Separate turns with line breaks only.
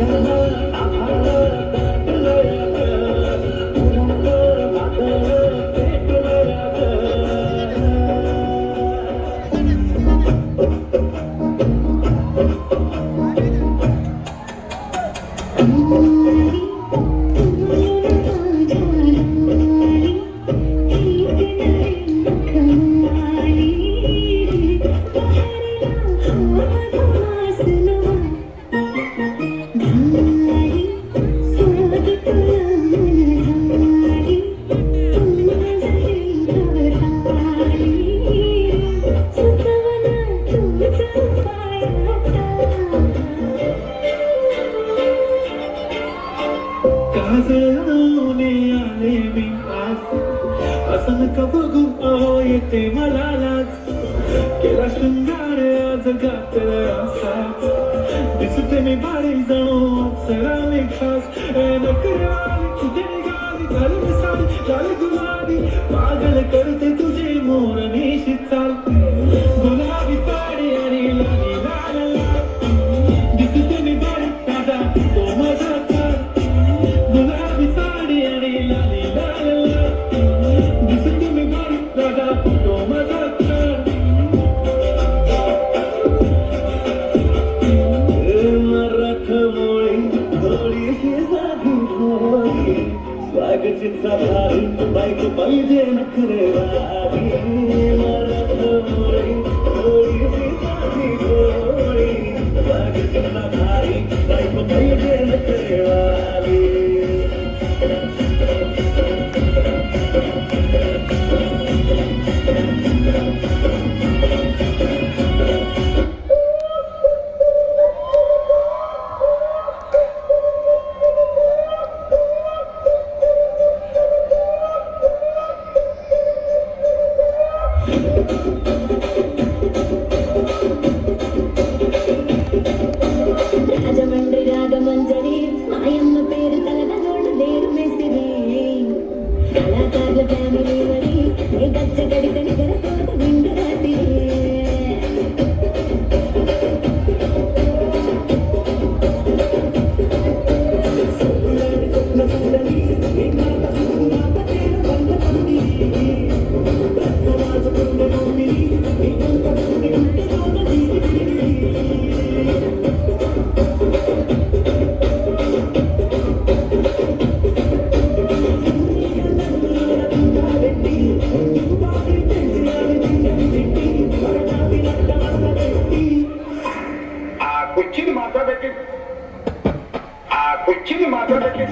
Thank you. आज असं नका बघू अहो येते मला लाज केला शृंगार आज गातला असाच दिसते मी बारी जणू अप्सरा मी खास ए नकरवाली तुझे निघाली झाली मी साडी झाली गुलाबी पागल करते बाईक पाहिजे नखरेवारी मराठमोळी थोडी
ಮಾತಾಡಕ್ಕೆ ಆ ಕುಚ್ಚಿಗೆ ಮಾತಾಡಕ್ಕೆ